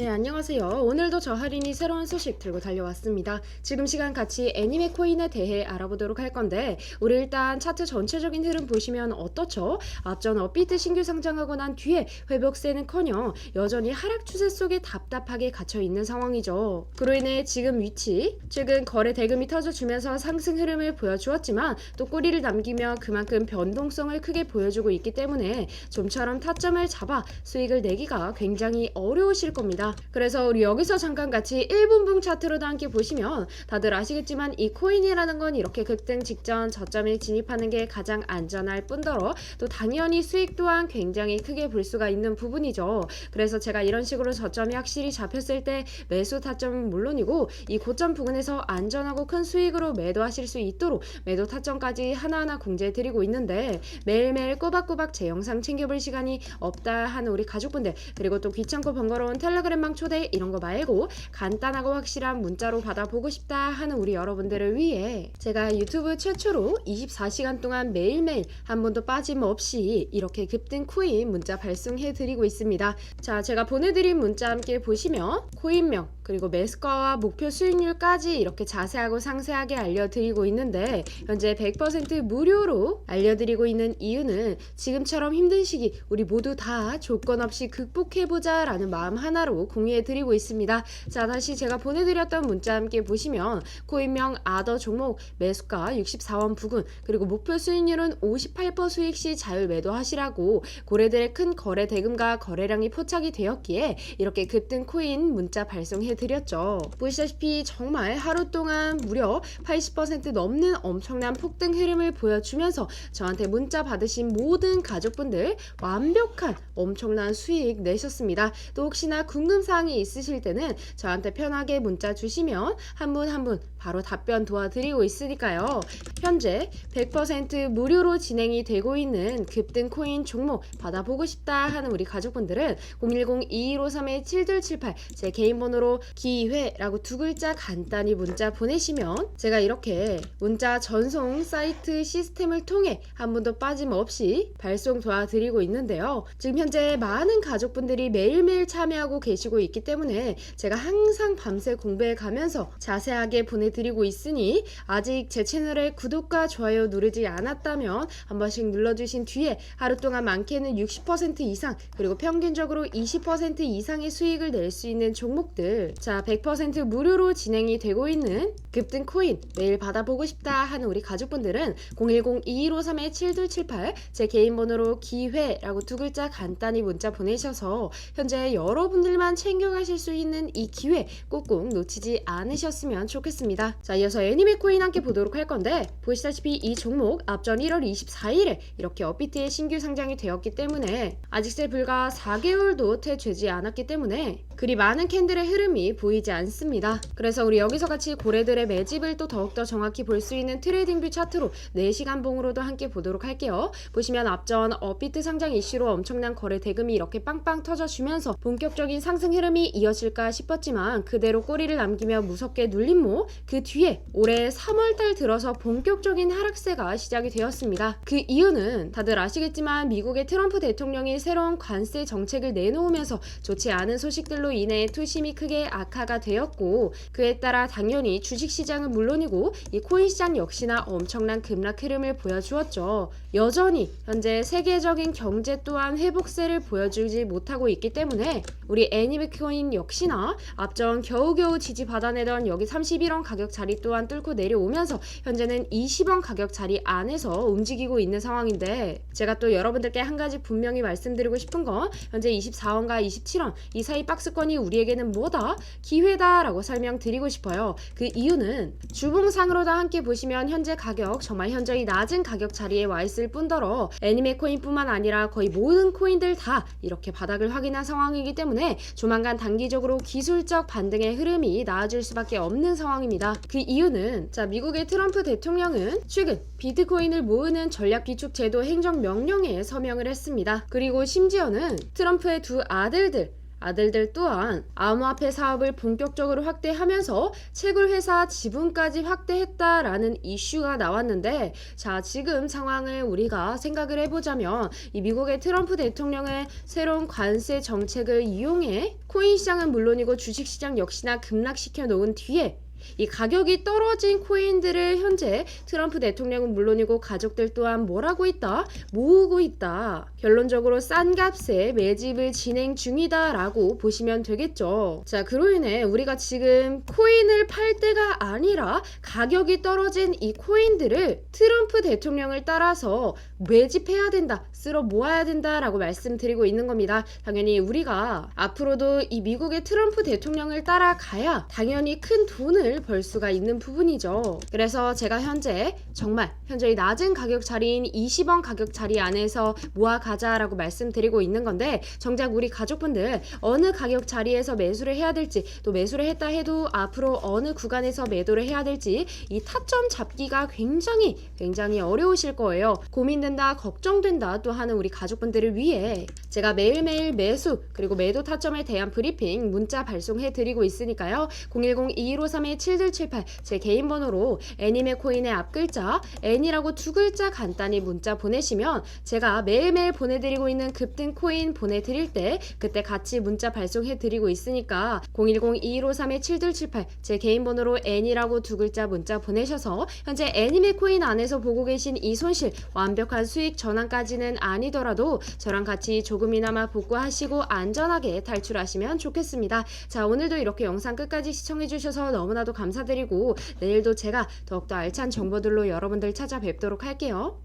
네, 안녕하세요. 오늘도 저 할인이 새로운 소식 들고 달려왔습니다. 지금 시간 같이 애니메 코인에 대해 알아보도록 할 건데, 우리 일단 차트 전체적인 흐름 보시면 어떻죠? 앞전 업비트 신규 상장하고 난 뒤에 회복세는 커녕 여전히 하락 추세 속에 답답하게 갇혀 있는 상황이죠. 그로 인해 지금 위치, 최근 거래 대금이 터져주면서 상승 흐름을 보여주었지만, 또 꼬리를 남기며 그만큼 변동성을 크게 보여주고 있기 때문에 좀처럼 타점을 잡아 수익을 내기가 굉장히 어려우실 겁니다. 그래서 우리 여기서 잠깐 같이 1분봉 차트로도 함께 보시면 다들 아시겠지만 이 코인이라는 건 이렇게 급등 직전 저점에 진입하는 게 가장 안전할 뿐더러 또 당연히 수익 또한 굉장히 크게 볼 수가 있는 부분이죠. 그래서 제가 이런 식으로 저점이 확실히 잡혔을 때 매수 타점은 물론이고 이 고점 부근에서 안전하고 큰 수익으로 매도하실 수 있도록 매도 타점까지 하나하나 공지해 드리고 있는데 매일매일 꼬박꼬박 제 영상 챙겨볼 시간이 없다 하는 우리 가족분들 그리고 또 귀찮고 번거로운 텔레그램 망 초대 이런 거 말고 간단하고 확실한 문자로 받아보고 싶다 하는 우리 여러분들을 위해 제가 유튜브 최초로 24시간 동안 매일매일 한 번도 빠짐없이 이렇게 급등 코인 문자 발송해 드리고 있습니다. 자, 제가 보내드린 문자 함께 보시면 코인명 그리고 매수가와 목표 수익률까지 이렇게 자세하고 상세하게 알려드리고 있는데 현재 100% 무료로 알려드리고 있는 이유는 지금처럼 힘든 시기 우리 모두 다 조건 없이 극복해보자 라는 마음 하나로 공유해 드리고 있습니다. 자 다시 제가 보내드렸던 문자 함께 보시면 코인명 아더 종목 매수가 64원 부근 그리고 목표 수익률은 58% 수익 시 자율 매도하시라고 고래들의 큰 거래 대금과 거래량이 포착이 되었기에 이렇게 급등 코인 문자 발송해 드렸죠. 보시다시피 정말 하루 동안 무려 80% 넘는 엄청난 폭등 흐름을 보여주면서 저한테 문자 받으신 모든 가족분들 완벽한 엄청난 수익 내셨습니다. 또 혹시나 궁금 사항이 있으실 때는 저한테 편하게 문자 주시면 한 분 한 분 바로 답변 도와드리고 있으니까요. 현재 100% 무료로 진행이 되고 있는 급등 코인 종목 받아보고 싶다 하는 우리 가족분들은 010-2153-7278 제 개인 번호로 기회라고 두 글자 간단히 문자 보내시면 제가 이렇게 문자 전송 사이트 시스템을 통해 한 번도 빠짐없이 발송 도와드리고 있는데요. 지금 현재 많은 가족분들이 매일매일 참여하고 계 시고 있기 때문에 제가 항상 밤새 공부해 가면서 자세하게 보내드리고 있으니 아직 제 채널에 구독과 좋아요 누르지 않았다면 한 번씩 눌러주신 뒤에 하루 동안 많게는 60% 이상 그리고 평균적으로 20% 이상의 수익을 낼 수 있는 종목들. 자 100% 무료로 진행이 되고 있는 급등 코인 매일 받아보고 싶다 하는 우리 가족분들은 010-2153-7278 제 개인 번호로 기회라고 두 글자 간단히 문자 보내셔서 현재 여러분들만 챙겨가실 수 있는 이 기회 꼭꼭 놓치지 않으셨으면 좋겠습니다. 자, 이어서 애니메 코인 함께 보도록 할 건데 보시다시피 이 종목 앞전 1월 24일에 이렇게 업비트에 신규 상장이 되었기 때문에 아직 새 불과 4개월도 채 되지 않았기 때문에 그리 많은 캔들의 흐름이 보이지 않습니다. 그래서 우리 여기서 같이 고래들의 매집을 또 더욱더 정확히 볼 수 있는 트레이딩 뷰 차트로 4시간 봉으로도 함께 보도록 할게요. 보시면 앞전 업비트 상장 이슈로 엄청난 거래 대금이 이렇게 빵빵 터져주면서 본격적인 상승 흐름이 이어질까 싶었지만 그대로 꼬리를 남기며 무섭게 눌림목 그 뒤에 올해 3월달 들어서 본격적인 하락세가 시작이 되었습니다. 그 이유는 다들 아시겠지만 미국의 트럼프 대통령이 새로운 관세 정책을 내놓으면서 좋지 않은 소식들로 인해 투심이 크게 악화가 되었고 그에 따라 당연히 주식시장은 물론이고 이 코인 시장 역시나 엄청난 급락 흐름을 보여주었죠. 여전히 현재 세계적인 경제 또한 회복세를 보여주지 못하고 있기 때문에 우리 애니메코인 역시나 앞전 겨우겨우 지지 받아내던 여기 31원 가격 자리 또한 뚫고 내려오면서 현재는 20원 가격 자리 안에서 움직이고 있는 상황인데 제가 또 여러분들께 한 가지 분명히 말씀드리고 싶은 건 현재 24원과 27원 이 사이 박스권이 우리에게는 뭐다? 기회다라고 설명드리고 싶어요. 그 이유는 주봉상으로도 함께 보시면 현재 가격 정말 현저히 낮은 가격 자리에 와 있을 뿐더러 애니메 코인뿐만 아니라 거의 모든 코인들 다 이렇게 바닥을 확인한 상황이기 때문에 조만간 단기적으로 기술적 반등의 흐름이 나아질 수밖에 없는 상황입니다. 그 이유는 자 미국의 트럼프 대통령은 최근 비트코인을 모으는 전략 비축 제도 행정 명령에 서명을 했습니다. 그리고 심지어는 트럼프의 두 아들들 아들들 또한 암호화폐 사업을 본격적으로 확대하면서 채굴 회사 지분까지 확대했다라는 이슈가 나왔는데 자 지금 상황을 우리가 생각을 해보자면 이 미국의 트럼프 대통령의 새로운 관세 정책을 이용해 코인 시장은 물론이고 주식 시장 역시나 급락시켜 놓은 뒤에 이 가격이 떨어진 코인들을 현재 트럼프 대통령은 물론이고 가족들 또한 뭐라고 있다? 모으고 있다. 결론적으로 싼 값에 매집을 진행 중이다라고 보시면 되겠죠. 자, 그로 인해 우리가 지금 코인을 팔 때가 아니라 가격이 떨어진 이 코인들을 트럼프 대통령을 따라서 매집해야 된다. 쓸어 모아야 된다라고 말씀드리고 있는 겁니다. 당연히 우리가 앞으로도 이 미국의 트럼프 대통령을 따라가야 당연히 큰 돈을 벌 수가 있는 부분이죠. 그래서 제가 현재 정말 현재 이 낮은 가격 자리인 20원 가격 자리 안에서 모아가자라고 말씀드리고 있는 건데 정작 우리 가족분들 어느 가격 자리에서 매수를 해야 될지 또 매수를 했다 해도 앞으로 어느 구간에서 매도를 해야 될지 이 타점 잡기가 굉장히 굉장히 어려우실 거예요. 고민된다, 걱정된다 또 하는 우리 가족분들을 위해 제가 매일매일 매수 그리고 매도 타점에 대한 브리핑 문자 발송해 드리고 있으니까요. 010-2153-7178 제 개인 번호로 애니메 코인의 앞 글자 N이라고 두 글자 간단히 문자 보내시면 제가 매일매일 보내드리고 있는 급등 코인 보내드릴 때 그때 같이 문자 발송해 드리고 있으니까 010-2153-7178 제 개인 번호로 N이라고 두 글자 문자 보내셔서 현재 애니메 코인 안에서 보고 계신 이 손실 완벽한 수익 전환까지는 아니더라도 저랑 같이 조금이나마 복구하시고 안전하게 탈출하시면 좋겠습니다. 자 오늘도 이렇게 영상 끝까지 시청해주셔서 너무나도 감사드리고 내일도 제가 더욱더 알찬 정보들로 여러분들 찾아뵙도록 할게요.